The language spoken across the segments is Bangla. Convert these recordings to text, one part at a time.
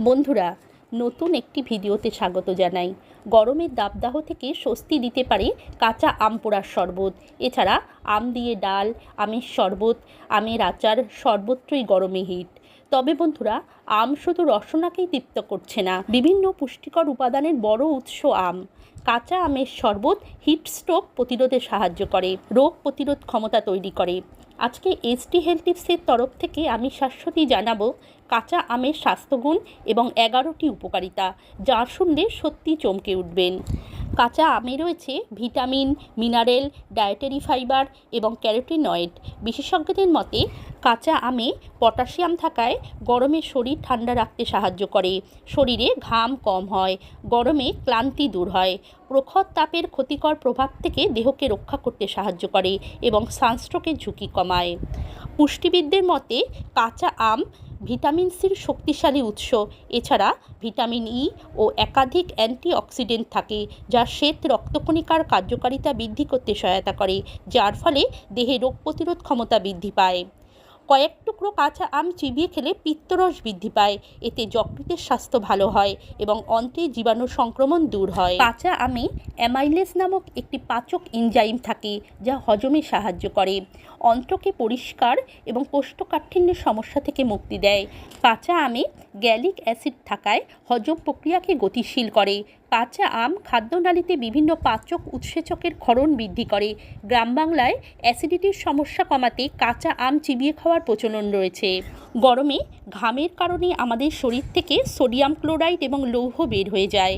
বন্ধুরা, নতুন একটি ভিডিওতে স্বাগত জানাই। গরমের দাবদাহ থেকে স্বস্তি দিতে পারে কাঁচা আম পোড়ার শরবত। এছাড়া আম দিয়ে ডাল, আমের শরবত, আমের আচার সর্বত্রই গরমে হিট। তবে বন্ধুরা, আম শুধু রসনাকেই তৃপ্ত করছে না। বিভিন্ন পুষ্টিকর উপাদানের বড় উৎস আম। কাঁচা আমের শরবত হিট স্ট্রোক প্রতিরোধে সাহায্য করে, রোগ প্রতিরোধ ক্ষমতা তৈরি করে। আজকে এসটি হেলথ টিপসের তরফ থেকে আমি শাশ্বতী জানাব কাঁচা আমের স্বাস্থ্যগুণ এবং এগারোটি উপকারিতা, যা শুনলে সত্যি চমকে উঠবেন। কাঁচা আমে রয়েছে ভিটামিন, মিনারেল, ডায়েটারি ফাইবার এবং ক্যারোটিনয়েড। বিশেষজ্ঞদের মতে, কাঁচা আমে পটাশিয়াম থাকায় গরমে শরীর ঠান্ডা রাখতে সাহায্য করে। শরীরে ঘাম কম হয়, গরমে ক্লান্তি দূর হয়। প্রখর তাপের ক্ষতিকর প্রভাব থেকে দেহকে রক্ষা করতে সাহায্য করে এবং সানস্ট্রোকের ঝুঁকি কমায়। পুষ্টিবিদদের মতে, কাঁচা আম ভিটামিন সির শক্তিশালী উৎস। এছাড়া ভিটামিন ই ও একাধিক অ্যান্টিঅক্সিডেন্ট থাকে, যা শ্বেত রক্তকণিকার কার্যকারিতা বৃদ্ধি করতে সহায়তা করে, যার ফলে দেহে রোগ প্রতিরোধ ক্ষমতা বৃদ্ধি পায়। কয়েক টুকরো কাঁচা আম চিবিয়ে খেলে পিত্তরস বৃদ্ধি পায়। এতে যকৃতের স্বাস্থ্য ভালো হয় এবং অন্ত্রে জীবাণু সংক্রমণ দূর হয়। কাঁচা আমে অ্যামাইলেস নামক একটি পাচক এনজাইম থাকে, যা হজমে সাহায্য করে। অন্ত্রকে পরিষ্কার এবং কোষ্ঠকাঠিন্যের সমস্যা থেকে মুক্তি দেয়। কাঁচা আমে গ্যালিক অ্যাসিড থাকায় হজম প্রক্রিয়াকে গতিশীল করে। কাঁচা আম খাদ্যনালীতে বিভিন্ন পাচক উৎসেচকের ক্ষরণ বৃদ্ধি করে। গ্রাম বাংলায় অ্যাসিডিটির সমস্যা কমাতে কাঁচা আম চিবিয়ে খাওয়ার প্রচলন রয়েছে। গরমে ঘামের কারণে আমাদের শরীর থেকে সোডিয়াম ক্লোরাইড এবং লৌহ বের হয়ে যায়।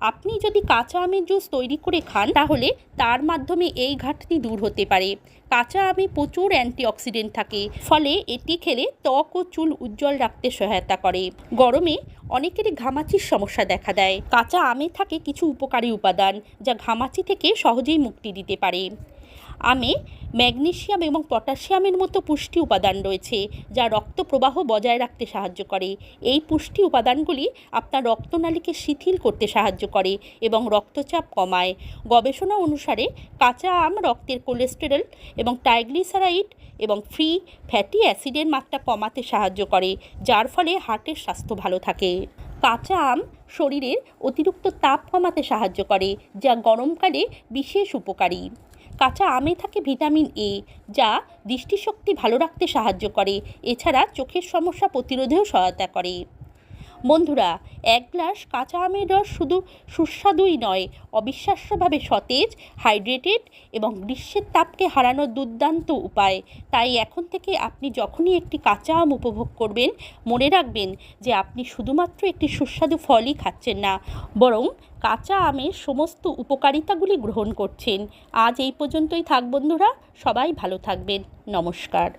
আপনি যদি কাঁচা আমের জুস তৈরি করে খান, তাহলে তার মাধ্যমে এই ঘাটতি দূর হতে পারে। কাঁচা আমে প্রচুর অ্যান্টিঅক্সিডেন্ট থাকে, ফলে এটি খেলে ত্বক ও চুল উজ্জ্বল রাখতে সহায়তা করে। গরমে অনেকেরই ঘামাচির সমস্যা দেখা দেয়। কাঁচা আমে থাকে কিছু উপকারী উপাদান, যা ঘামাচি থেকে সহজেই মুক্তি দিতে পারে। আমে ম্যাগনেসিয়াম এবং পটাশিয়ামের মতো পুষ্টি উপাদান রয়েছে, যা রক্ত প্রবাহ বজায় রাখতে সাহায্য করে। এই পুষ্টি উপাদানগুলি আপনার রক্তনালীকে শিথিল করতে সাহায্য করে এবং রক্তচাপ কমায়। গবেষণা অনুসারে কাঁচা আম রক্তের কোলেস্টেরল এবং ট্রাইগ্লিসারাইড এবং ফ্রি ফ্যাটি অ্যাসিডের মাত্রা কমাতে সাহায্য করে, যার ফলে হার্টের স্বাস্থ্য ভালো থাকে। কাঁচা আম শরীরের অতিরিক্ত তাপ কমাতে সাহায্য করে, যা গরমকালে বিশেষ উপকারী। কাঁচা আমে থাকে ভিটামিন এ, যা দৃষ্টিশক্তি ভালো রাখতে সাহায্য করে। এছাড়া চোখের সমস্যা প্রতিরোধেও সহায়তা করে। বন্ধুরা, এক গ্লাস কাঁচা আমের রস শুধু সুস্বাদুই নয়, অবিশ্বাস্যভাবে সতেজ, হাইড্রেটেড এবং গ্রীষ্মের তাপকে হারানোর দুর্দান্ত উপায়। তাই এখন থেকে আপনি যখনই একটি কাঁচা আম উপভোগ করবেন, মনে রাখবেন যে আপনি শুধুমাত্র একটি সুস্বাদু ফলই খাচ্ছেন না, বরং কাঁচা আমের সমস্ত উপকারিতাগুলি গ্রহণ করছেন। আজ এই পর্যন্তই থাক বন্ধুরা, সবাই ভালো থাকবেন। নমস্কার।